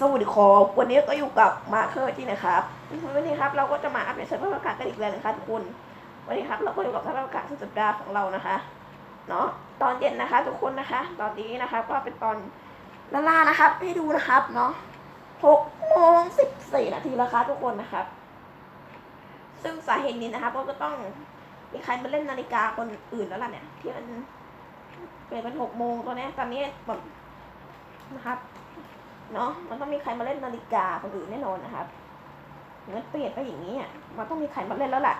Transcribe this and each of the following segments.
สวัสดีครับวันนี้ก็อยู่กับมาร์เคอร์ที่นะครับวันนี้ครับเราก็จะมาอัปเดตสภาพอากาศกันอีกแล้วนะคะทุกคนวันนี้ครับเราก็อยู่กับสภาพอากาศสุดสัปดาห์ของเรานะคะเนาะตอนเย็นนะคะทุกคนนะคะ ตอนนี้นะคะก็เป็นตอนละล่านะครับ ให้ดูนะครับเนาะหกโมงสิบสี่นาทีแล้วครับทุกคนนะครับ ซึ่งสาเหตุนี้นะครับก็ต้องมีใครมาเล่นนาฬิกาคนอื่นแล้วล่ะเนี่ย ที่มันเปลี่ยนเป็นหกโมงตอนนี้ตอนนี้แบบนะครับ เนาะมันต้องมีใครมาเล่นนาฬิกาคนอื่นแน่นอนนะครับมันเปลี่ยนไปอย่างนี้อะมันต้องมีใครมาเล่นแล้วแหละ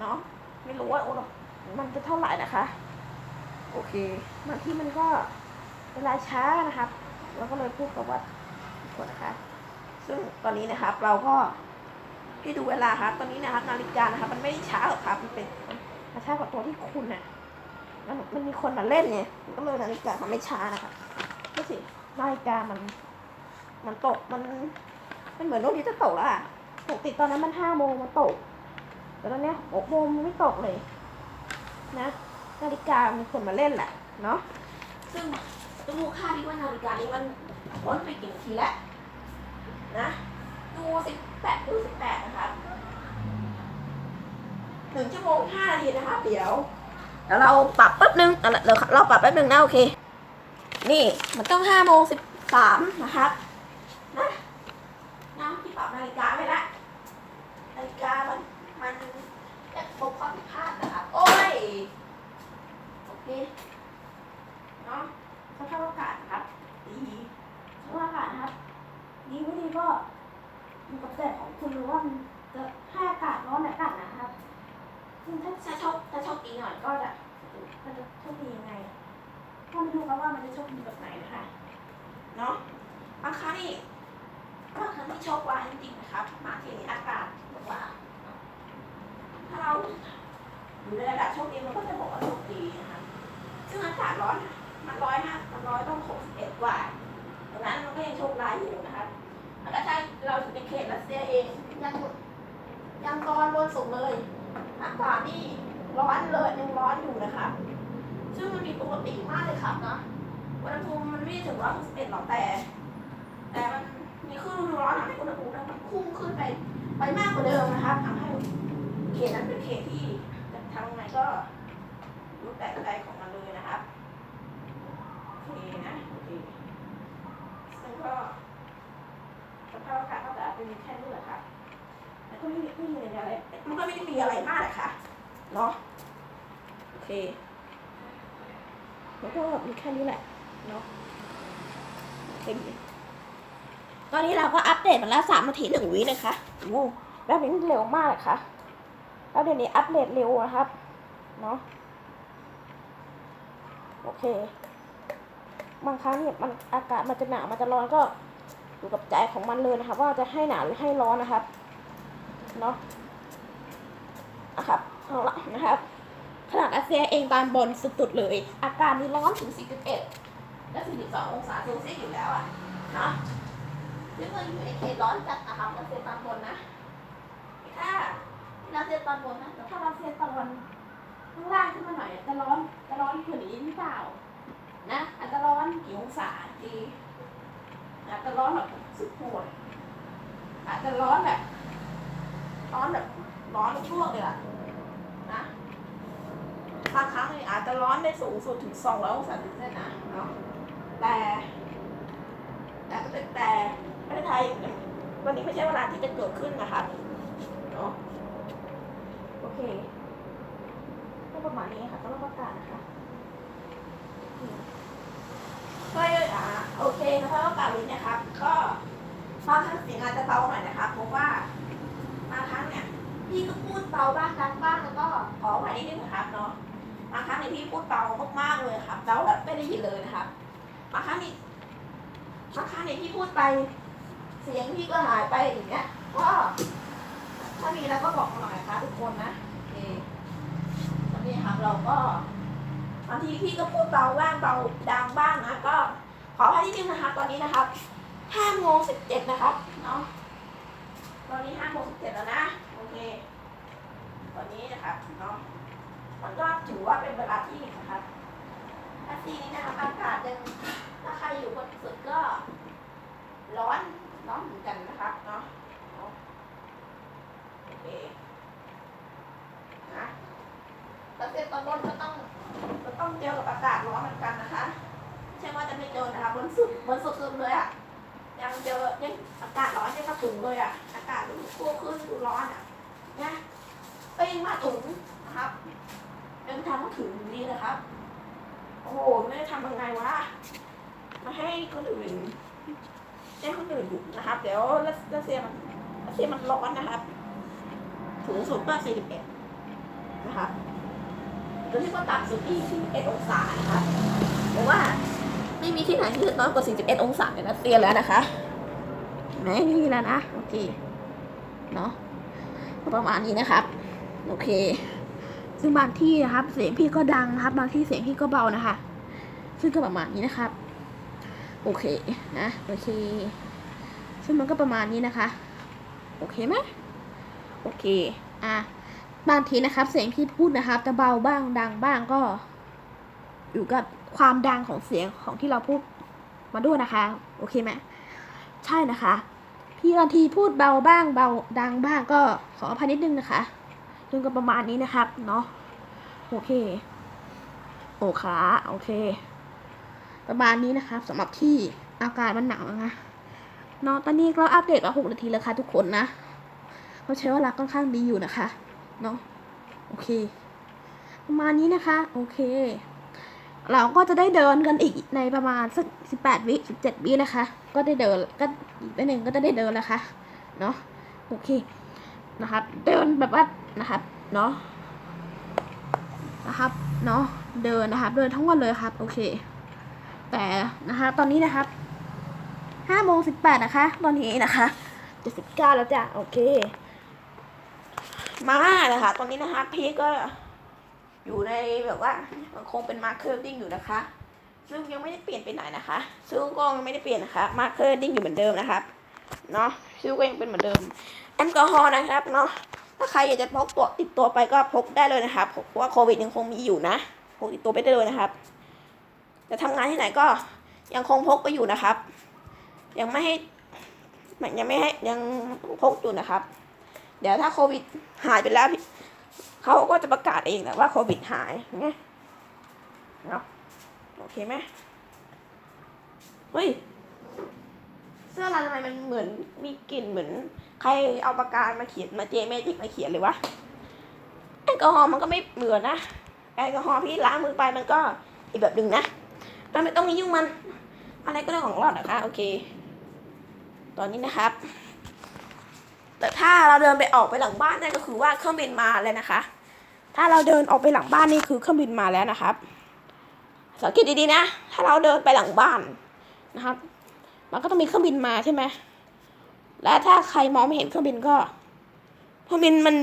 เนาะไม่รู้ว่าโอ้มันจะเท่าไหร่นะคะ โอเคบางที่มันก็เวลาช้านะครับเราก็เลยพูดกับว่าคนนะคะ ซึ่งตอนนี้นะครับเราก็ให้ดูเวลาครับ ตอนนี้นะครับนาฬิกานะครับ มันไม่ได้ช้าหรอกครับ มันเป็นมันช้ากว่าตัวที่คุณน่ะมันมันมีคนมาเล่นไงมันก็เลยนาฬิกาทำไม่ช้านะคะไม่สินาฬิกามัน มันตกมัน มันเหมือนโลกนี้จะตกแล้วอะปกติตอนนั้นมันห้าโมงมันตก แต่ตอนเนี้ยหกโมงมันไม่ตกเลย นะนาฬิกามีคนมาเล่นแหละเนาะซึ่งต้องดูค่าที่ว่านาฬิกานี้มันพ้นไปกี่นาทีแล้วนะดูสิบแปดดูสิบแปดนะครับหนึ่งชั่วโมงห้านาทีนะครับเดี๋ยวเดี๋ยวเราปรับแป๊บนึงเอาเดี๋ยวเราปรับแป๊บนึงนะโอเค นี่มันต้องห้าโมงสิบสามนะครับ นะนะที่ปรับนาฬิกาไว้ละนาฬิกามันมันจะพบความผิดพลาดนะครับโอ้ยโอเคเนาะสภาพอากาศนครับดีสภาพอากาศนะครับดีไม่ดีก็อยู่กับแต่ของคุณรือว่ามันจะให้อากาศร้อนหรือากาศหนาวนะครับซึ่งถ้าถ้าโชคถ้าโชคดีหน่อยก็จะมันจะโชคดียังไงก็ไม่รู้ครับว่ามันจะโชคดีแบบไหนนะคะเนาะบางครั้งนี่ บาครั้งที่โชคร้าจริงๆนะครับ มาทีนี้อากาศว่า ถ้าเราอยู่ในระดับโชคดีมันก็จะบอกว่าโชคดีนะคะซึ่งอากาศร้อนมันร้อยมามันร้อยต้องหกสิบเอ็ดกว่าดังนั้นมันก็ยังโชคร้ายอยู่นะครับแล้วก็ใช่เราอยู่ในเขตรัสเซียเองยังยังตอนบนสุดเลยอากาศนี่ร้อนเลยยังร้อนอยู่นะครับซึ่งมันมีปกติมากเลยครับเนาะอุณหภูมิมันไม่ถึงร้อยหกสิบเอ็ดหรอกแต่ แต่มัน มีคลื่นร้อนทำให้อุณหภูมิมันพุ่งขึ้นไปไปมากกว่าเดิมนะครับทำให้เขตนั้นเป็นเขตที่ทำยังไงก็รูปแบบใดของมันเลยนะครับโอเคนะโอเคซึ่งก็สภาพอากาศก็จะเป็นแค่นี้แหละครับมันก็ไม่ได้ไม่มีอะไรมันก็ไม่ได้มีอะไรมากเลยค่ะเนาะโอเคแล้วก็มีแค่นี้แหละเนาะเต็มเลย ตอนนี้เราก็อัปเดตมาแล้วสามนาทีหนึ่งวินะคะโอ้แล้วนี้เร็วมากเลยค่ะแล้วเดี๋ยวนี้อัปเดตเร็วนะครับ เนาะโอเค บางครั้งเนี่ยมันอากาศมันจะหนาวมันจะร้อนก็อยู่กับใจของมันเลยนะคะว่าจะให้หนาวหรือให้ร้อนนะครับ เนาะนะครับเอาละนะครับ ขนาดอาเซียเองตอนบนสุดๆเลย อากาศมีร้อนถึง 41 และ 42 องศาเซลเซียสอยู่แล้วอะนะ ซึ่งเราอยู่ในเขตร้อนจัดนะครับอาเซียตอนบนนะถ้าอาเซียตอนบนนะแต่ถ้าอาเซียตอนบนข้างล่างขึ้นมาหน่อยจะร้อนจะร้อนกว่านี้หรือเปล่านะอาจจะร้อนกี่องศาดีอาจจะร้อนแบบสุดโหดอาจจะร้อนแบบร้อนแบบร้อนช่วงเลยล่ะนะบางครั้งนี่ยอาจจะร้อนได้สูงสุดถึง200องศาเซลเซียสนะเนาะแต่ แต่ก็เป็นแต่ประเทศไทย วันนี้ไม่ใช่เวลาที่จะเกิดขึ้นนะคะเนาะโอเคก็ประมาณนี้ค่ะต้องประกาศนะคะก็อ่าโอเคนะคะประกาศนี้นะครับก็บางครั้งเสียงอาจจะเบาหน่อยนะคะเพราะว่าบางครั้งเนี่ยพี่ก็พูดเบาบ้างดังบ้างแล้วก็ขออภัยนิดนึงนะครับเนาะบางครั้งเนี่ยพี่พูดเบามากๆเลยครับแล้วแบบไม่ได้ยินเลยนะครับบางครั้งนี่บางครั้งเนี่ยพี่พูดไป เสียงพี่ก็หายไปอย่างเงี้ย ก็ถ้ามีแล้วก็บอกมาหน่อยนะคะทุกคนนะโอเคตอนนี้ครับเราก็บางทีพี่ก็พูดเบาบ้างเบาดังบ้างนะก็ขออภัยนิดนึงนะคะ ตอนนี้นะครับห้าโมงสิบเจ็ดนะครับเนาะตอนนี้ห้าโมงสิบเจ็ดแล้วนะ โอเค ตอนนี้นะครับเนาะ มันก็ถือว่าเป็นเวลาที่นะครับอาซีนี้นะครับอากาศยังถ้าใครอยู่บนสุดก็ร้อน เหมือนกันนะครับเนาะเอาโอเคนะแล้วเสร็จตอนบนก็ต้องก็ต้องเจอกับอากาศร้อนเหมือนกันนะคะไม่ใช่ว่าจะไม่เจอนะคะบนสุดบนสุดๆเลยอะยัง เจอยังอากาศร้อนยังกระถุงเลยอะ อากาศดูคั่ขึ้นดูร้อนอะ นะก็ยังมาถุงนะครับยังทำมาถึงอยู่ดีนะครับ โอ้โหไม่ได้ทำยังไงวะ มาให้คนอื่นให้คนอื่นอยู่นะครับ เดี๋ยวรัสเซียมันรัสเซียมันร้อนนะครับ สูงสุดก็41นะครับตัวที่ก็ต่ำสุดที่41องศานะครับแต่ว่าไม่มีที่ไหนที่จะน้อยกว่า41องศาในรัสเซียแล้วนะคะ เห็นไหมไม่มีแล้วนะ โอเค เนาะประมาณนี้นะครับ โอเค ซึ่งบางที่นะครับ เสียงพี่ก็ดังนะครับ บางที่เสียงพี่ก็เบานะคะ ซึ่งก็ประมาณนี้นะครับ โอเค นะ โอเค ซึ่งมันก็ประมาณนี้นะคะ โอเคไหมโอเค อะ บางทีนะครับ เสียงที่พูดนะครับจะเบาบ้างดังบ้างก็ อยู่กับความดังของเสียงของที่เราพูดมาด้วยนะคะ โอเคไหมใช่นะคะ พี่บางทีพูดเบาบ้างเบาดังบ้างก็ขออภัยนิดนึงนะคะซึ่งก็ประมาณนี้นะครับ เนาะโอเค โอเคโอเค ประมาณนี้นะครับสำหรับที่อากาศมันหนาวนะเนาะตอนนี้ก็อัปเดตมาหกนาทีแล้วค่ะทุกคนนะเขาใช้เวลาค่อนข้างดีอยู่นะคะ เนาะโอเค ประมาณนี้นะคะ โอเค เราก็จะได้เดินกันอีกในประมาณสักสิบแปดวิสิบเจ็ดวินะคะ ก็ได้เดินก็อีกไปหนึ่งก็จะได้เดินแล้วค่ะเนาะโอเคนะครับเดินแบบว่านะครับเนาะนะครับเนาะเดินนะครับเดินทั้งวันเลยครับ โอเค แต่นะคะตอนนี้นะครับห้าโมงสิบแปดนะคะ ตอนนี้นะคะเจะสิบเก้าแล้วจ้ะโอเค มานะคะ ตอนนี้นะคะพีก็ อยู่ในแบบว่ามันคงเป็นมาร์คเกอร์ดิ้งอยู่นะคะ ซึ่งยังไม่ได้เปลี่ยนไปไหนนะคะ ซึ่งก็ยังไม่ได้เปลี่ยนนะคะมาร์คเกอร์ดิ้งอยู่เหมือนเดิมนะครับเนาะซึ่งก็ยังเป็นเหมือนเดิมแอลกอฮอล์นะครับเนาะถ้าใครอยากจะพกตัวติดตัวไปก็พกได้เลยนะครับเพราะว่าโควิดยังคงมีอยู่นะพกติดตัวไปได้เลยนะครับจะทำงานที่ไหนก็ยังคงพกไปอยู่นะครับ ยังไม่ให้ยังไม่ให้ยังพกอยู่นะครับ เดี๋ยวถ้าโควิดหายไปแล้ว เขาก็จะประกาศเองแหละว่าโควิดหายไงเนาะโอเคไหมเฮ้ย เสื้อลายทำไมมันเหมือนมีกลิ่นเหมือน ใครเอาปากกามาเขียนมาเจเมจิกมาเขียนเลยวะแอลกอฮอล์มันก็ไม่เหมือนนะแอลกอฮอล์พี่ล้างมือไปมันก็อีกแบบหนึ่งนะเราไม่ต้องไปยุ่งมัน อะไรก็เรื่องของเรานะคะโอเค ตอนนี้นะครับ แต่ถ้าเราเดินไปออกไปหลังบ้านนั่นก็คือว่าเครื่องบินมาแล้วนะคะ ถ้าเราเดินออกไปหลังบ้านนี่คือเครื่องบินมาแล้วนะครับ สังเกตดีๆนะ ถ้าเราเดินไปหลังบ้านนะครับ มันก็ต้องมีเครื่องบินมาใช่ไหมและถ้าใครมองไม่เห็นเครื่องบินก็เครื่องบินมัน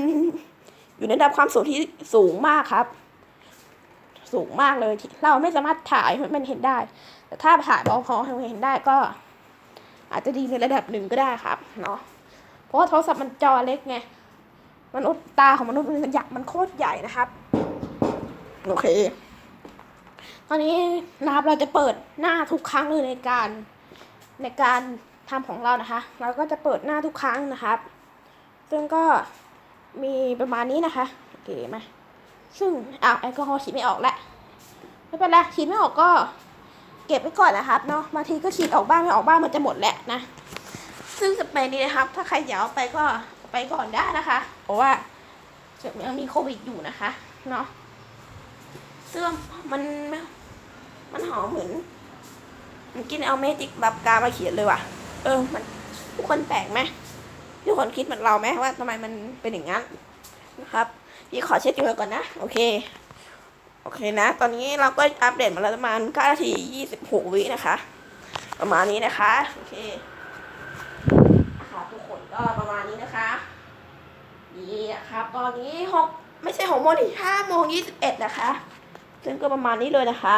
อยู่ในระดับความสูงที่สูงมากครับ สูงมากเลย เราไม่สามารถถ่ายให้มันเห็นได้ แต่ถ้าถ่ายพอๆให้มันเห็นได้ก็ อาจจะดีในระดับหนึ่งก็ได้ครับเนาะ เพราะว่าโทรศัพท์มันจอเล็กไงมนุษย์ตาของมนุษย์มันยักษ์มันโคตรใหญ่นะครับ โอเค ตอนนี้นะครับเราจะเปิดหน้าทุกครั้งเลยในการในการทำของเรานะคะ เราก็จะเปิดหน้าทุกครั้งนะครับ ซึ่งก็มีประมาณนี้นะคะโอเคไหมซึ่งอ้าวแอลกอฮอล์ฉีดไม่ออกแล้วไม่เป็นไรฉีดไม่ออกก็ เก็บไว้ก่อนนะครับเนาะบางทีก็ฉีดออกบ้างไม่ออกบ้างมันจะหมดแหละนะ ซึ่งสเปรย์นี้นะครับ ถ้าใครอยากไปก็ไปก่อนได้นะคะ เพราะว่ายังมีโควิดอยู่นะคะเนาะเสื้อมันมันหอมเหมือน มันกินเอาเมจิกแบบกามาเขียนเลยว่ะ เออ มันทุกคนแปลกไหมทุกคนคิดเหมือนเราไหมว่าทำไมมันเป็นอย่างนั้นนะครับพี่ขอเช็ดตัวก่อนนะ โอเค โอเคนะ ตอนนี้เราก็อัปเดตมาแล้วประมาณ9นาที26 วินะคะ ประมาณนี้นะคะ โอเค็ประมาณนี้นะคะดีครับ ตอนนี้หกไม่ใช่หกโมงถึงห้าโมงยี่สิบเอ็ดนะคะ ซึ่งก็ประมาณนี้เลยนะคะ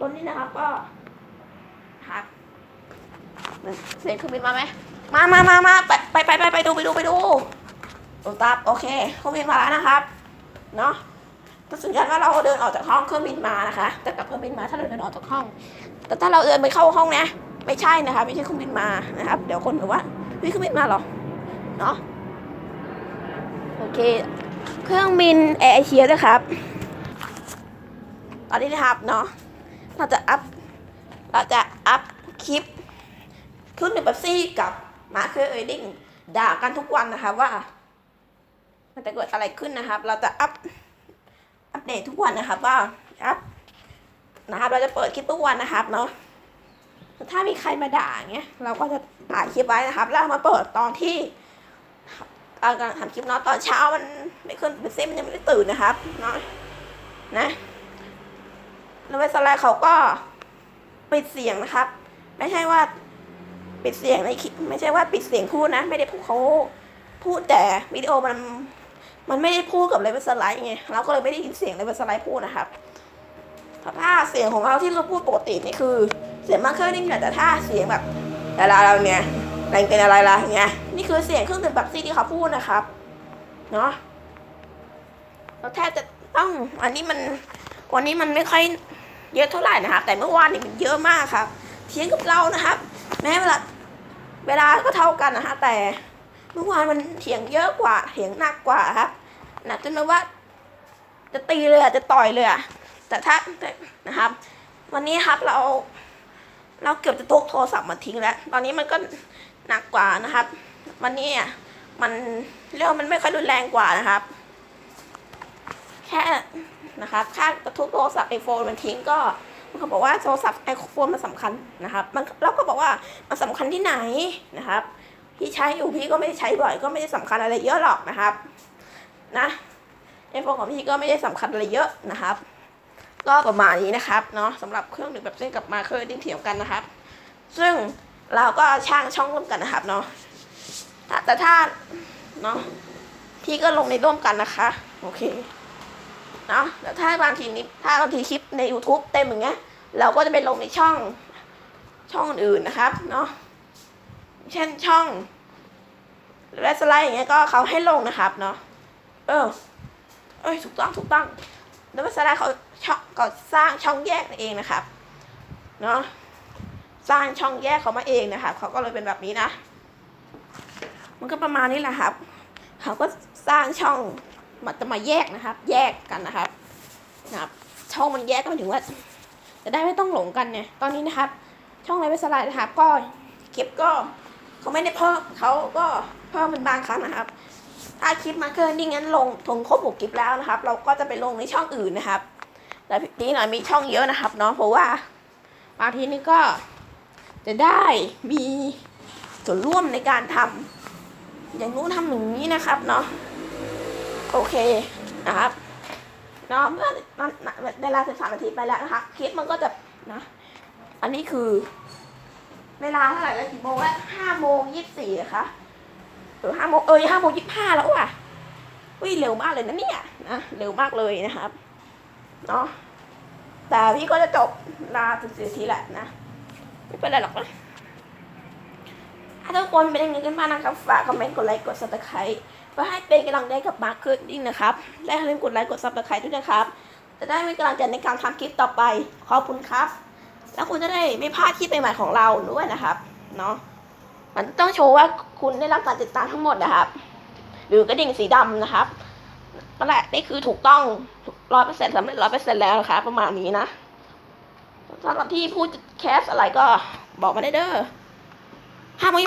ตอนนี้นะครับก็ครับเสียงเครื่องบินมาไหมมามามามาไปไปไปไปไปดูไปดูไปดูโอตับโอเคเครื่องบินมาแล้วนะครับ เนาะก็สัญญาณว่าเราเดินออกจากห้องเครื่องบินมานะคะแต่กับเครื่องบินมาถ้าเราเดินออกจากห้อง แต่ถ้าเราเดินไปเข้าห้องนะ ไม่ใช่นะครับไม่ใช่เครื่องบินมานะครับ เดี๋ยวคนบอกว่า เฮ้ยเครื่องบินมาเหรอ เนาะโอเค เครื่องบินแอร์เอเชียด้วยครับ ตอนนี้นะครับเนาะ เราจะอัพ เราจะอัพคลิปขึ้นหนึ่งแบบซี่กับมาเคอร์เอดิ้งด่ากันทุกวันนะครับว่า มันจะเกิดอะไรขึ้นนะครับ เราจะอัพ อัปเดตทุกวันนะครับว่าอัพนะครับ เราจะเปิดคลิปทุกวันนะครับเนาะ ถ้ามีใครมาด่าอย่างเงี้ยเราก็จะถ่ายคลิปไว้นะครับ แล้วมาเปิดตอนที่กำลังทำคลิปนาะตอนเช้ามันไม่ขึ้นเป็นเส้นมันยังไม่ได้ตื่นนะครับเนาะนะแล้วเวสไลด์เขาก็ปิดเสียงนะครับ ไม่ใช่ว่าปิดเสียงในคลิปไม่ใช่ว่าปิดเสียงพูดนะ ไม่ได้พูดเขาพูดแต่วิดีโอมันมันไม่ได้พูดกับเลเวลสไลด์ไงเราก็เลยไม่ได้ยินเสียงเลเวลสไลด์พูดนะครับถ้าเสียงของเราที่เราพูดปกตินี่คือ เสียงมากขึ้นนี่แต่ถ้าเสียงแบบเวลาเราเนี่ยแรงเป็นอะไรล่ะเงี้ยนี่คือเสียงเครื่องดื่มแบบซีที่เขาพูดนะครับเนาะเราแทบจะต้องอันนี้มันวันนี้มันไม่ค่อยเยอะเท่าไหร่นะครับแต่เมื่อวานนี่มันเยอะมากครับเทียงกับเรานะครับ แม้เวลาเวลาก็เท่ากันนะฮะแต่เมื่อวานมันเถียงเยอะกว่าเถียงหนักกว่าครับหนักจนแบบว่า จะตีเลยอะจะต่อยเลยอะแต่ถ้านะครับ วันนี้ครับเรา เราเกือบจะทุกโทรศัพท์มาทิ้งแล้ว ตอนนี้มันก็หนักกว่านะครับ วันนี้อะมันเรื่องมันไม่ค่อยรุนแรงกว่านะครับ แค่นะครับค่าจะทุกโทรศัพท์ไอโฟนมันทิ้งก็มันก็บอกว่าโทรศัพท์ไอโฟนมันสำคัญนะครับ มันเราก็บอกว่ามันสำคัญที่ไหนนะครับพี่ใช้อยู่พี่ก็ไม่ได้ใช้บ่อยก็ไม่ได้สำคัญอะไรเยอะหรอกนะครับ นะไอโฟนของพี่ก็ไม่ได้สำคัญอะไรเยอะนะครับ ก็ประมาณนี้นะครับเนาะสำหรับเครื่องดื่มแบบเส้นกับมาเคอร์ดิ้งเถียงกันนะครับ ซึ่งเราก็ช่างช่องร่วมกันนะครับเนาะแต่ถ้าเนาะพี่ก็ลงในร่วมกันนะคะ โอเคเนาะแล้วถ้าบางทีนี้ถ้าบางทีคลิปใน YouTube เต็มอย่างเงี้ย เราก็จะไปลงในช่องช่องอื่นนะครับเนาะเช่นช่องแรสไลด์อย่างเงี้ยก็เขาให้ลงนะครับเนาะเออเอ้ยถูกต้องถูกต้องแล้วแรสไลด์เขา ช่องก็สร้างช่องแยกเองนะครับ เนาะสร้างช่องแยกเขามาเองนะครับเขาก็เลยเป็นแบบนี้นะ มันก็ประมาณนี้แหละครับเขาก็สร้างช่องมันจะมาแยกนะครับ แยกกันนะครับนะครับ ช่องมันแยกก็หมายถึงว่า จะได้ไม่ต้องหลงกันเนี่ย ตอนนี้นะครับ ช่องไลฟ์สไลด์นะครับ ก็คลิปก็เขาไม่ได้เพิ่มเขาก็เพิ่มเป็นบางครั้งนะครับ ถ้าคลิปมาเกินนี่งั้นลงถึงครบหกคลิปแล้วนะครับ เราก็จะไปลงในช่องอื่นนะครับ แต่นี้หน่อยมีช่องเยอะนะครับเนาะเพราะว่าบางทีนี่ก็จะได้มีส่วนร่วมในการทำอย่างนู้นทำอย่างนี้นะครับเนาะโอเคนะครับเนาะเมื่อเวลาสิบสามนาทีไปแล้วนะคะคลิปมันก็จะนะอันนี้คือ เวลาเท่าไหร่แล้วกี่โมงแล้วห้าโมงยี่สิบสี่นะคะหรือห้าโมงเอ้ยห้าโมงยี่สิบห้าแล้วว่ะอุ้ยเร็วมากเลยนะเนี่ยนะเร็วมากเลยนะครับ เนาะแต่พี่ก็จะจบลาถึงสี่ทีแหละนะไม่เป็นไรหรอกนะถ้าทุกคนเป็นอย่างนี้กันบ้างนะครับ ฝากคอมเมนต์กดไลค์กดซับสไครต์เพื่อให้เป็นกำลังใจกับมาร์คขึ้นดิ้งนะครับ และอย่าลืมกดไลค์กดซับสไครต์ด้วยนะครับ จะได้มีกำลังใจในการทำคลิปต่อไป ขอบคุณครับ แล้วคุณจะได้ไม่พลาดคลิปใหม่ๆของเราด้วยนะครับ เนาะ มันต้องโชว์ว่าคุณได้รับการติดตามทั้งหมดนะครับ หรือกระดิ่งสีดำนะครับนั่นแหละนี่คือถูกต้อง ร้อยเปอร์เซ็นต์สำเร็จร้อยเปอร์เซ็นต์แล้วนะคะ ประมาณนี้นะสำหรับที่พูดแคสอะไรก็บอกมาได้เด้อห้ามไม่